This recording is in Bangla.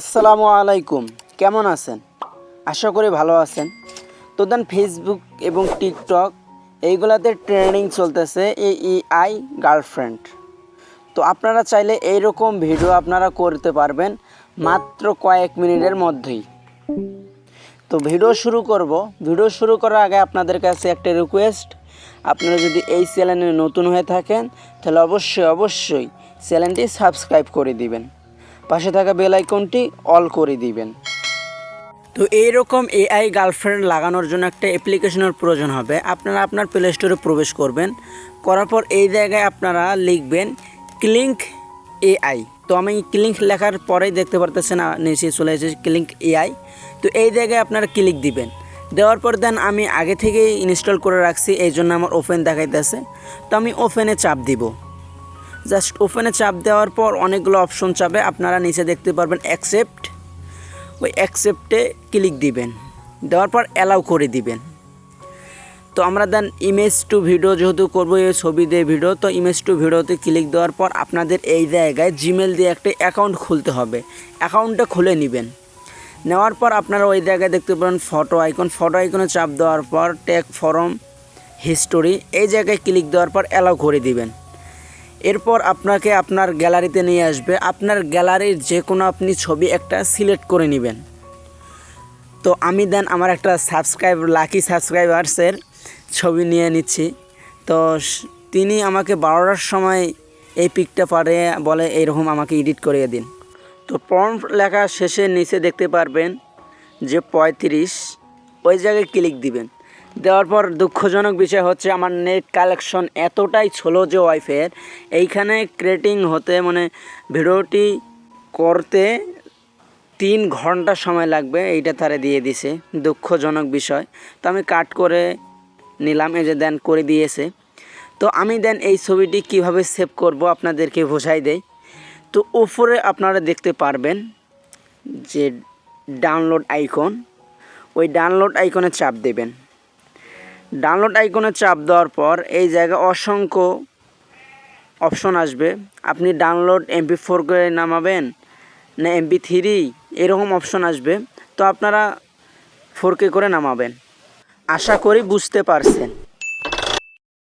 আসসালামু আলাইকুম। কেমন আছেন? আশা করি ভালো আছেন। তো দেন ফেসবুক এবং টিকটক এইগুলাতে ট্রেন্ডিং চলতেছে এই আই গার্লফ্রেন্ড তো আপনারা চাইলে এইরকম ভিডিও আপনারা করতে পারবেন মাত্র কয়েক মিনিটের মধ্যেই। তো ভিডিও শুরু করব। ভিডিও শুরু করার আগে আপনাদের কাছে একটা রিকোয়েস্ট আপনারা যদি এই চ্যানেলে নতুন হয়ে থাকেন, তাহলে অবশ্যই অবশ্যই চ্যানেলটি সাবস্ক্রাইব করে দিবেন। পাশে থাকা বেল আইকনটি অল করে দিবেন। তো এইরকম এআই গার্লফ্রেন্ড লাগানোর জন্য একটা অ্যাপ্লিকেশনের প্রয়োজন হবে। আপনারা আপনার প্লে স্টোরে প্রবেশ করবেন। করার পর এই জায়গায় আপনারা লিখবেন ক্লিঙ্ক এআই তো আমি ক্লিঙ্ক লেখার পরেই দেখতে পারতেছেন নিচে চলে এসেছে ক্লিঙ্ক এআই তো এই জায়গায় আপনারা ক্লিক দিবেন। দেওয়ার পর দেন আমি আগে থেকেই ইনস্টল করে রাখছি, এই জন্য আমার ওপেন দেখাইতেছে। তো আমি ওপেনে চাপ দিব। জাস্ট ওপেনে চাপ দেওয়ার পর অনেকগুলো অপশন চাপে আপনারা নিচে দেখতে পারবেন অ্যাকসেপ্ট ওই অ্যাকসেপ্টে ক্লিক দিবেন। দেওয়ার পর অ্যালাউ করে দিবেন। তো আমরা দেন ইমেজ টু ভিডিও যেহেতু করব এই ছবি দিয়ে ভিডিও তো ইমেজ টু ভিডিওতে ক্লিক দেওয়ার পর আপনাদের এই জায়গায় জিমেল দিয়ে একটা অ্যাকাউন্ট খুলতে হবে। অ্যাকাউন্টটা খুলে নেবেন। নেওয়ার পর আপনারা ওই জায়গায় দেখতে পারেন ফটো আইকন ফটো আইকনে চাপ দেওয়ার পর ট্যাগ ফরম হিস্টোরি এই জায়গায় ক্লিক দেওয়ার পর অ্যালাউ করে দিবেন। এরপর আপনাকে আপনার গ্যালারিতে নিয়ে আসবে। আপনার গ্যালারির যে কোনো আপনি ছবি একটা সিলেক্ট করে নেবেন। তো আমি দেন আমার একটা সাবস্ক্রাইব, লাকি সাবস্ক্রাইবার্সের ছবি নিয়ে নিচ্ছি। তো তিনি আমাকে বারোটার সময় এই পিকটা পারে বলে, এইরকম আমাকে এডিট করিয়ে দিন। তো প্রম্পট লেখা শেষে নিচে দেখতে পারবেন যে পঁয়ত্রিশ, ওই জায়গায় ক্লিক দিবেন। দেওয়ার পর দুঃখজনক বিষয় হচ্ছে আমার নেট কালেকশন এতটাই ছিল যে ওয়াইফের। এইখানে ক্রিয়েটিং হতে মানে ভিডিওটি করতে তিন ঘণ্টা সময় লাগবে, এইটা তারা দিয়ে দিছে। দুঃখজনক বিষয়। তো আমি কাট করে নিলাম, এই যে দেন করে দিয়েছে। তো আমি দেন এই ছবিটি কীভাবে সেভ করব আপনাদেরকে বোঝাই দেই। তো উপরে আপনারা দেখতে পারবেন যে ডাউনলোড আইকন ওই ডাউনলোড আইকনে চাপ দেবেন। ডাউনলোড আইকনে চাপ দেওয়ার পর এই জায়গায় অসংখ্য অপশন আসবে। আপনি ডাউনলোড এমপি ফোর করে নামাবেন, না এমপি থ্রি এরকম অপশন আসবে। তো আপনারা ফোর কে করে নামাবেন। আশা করি বুঝতে পারছেন।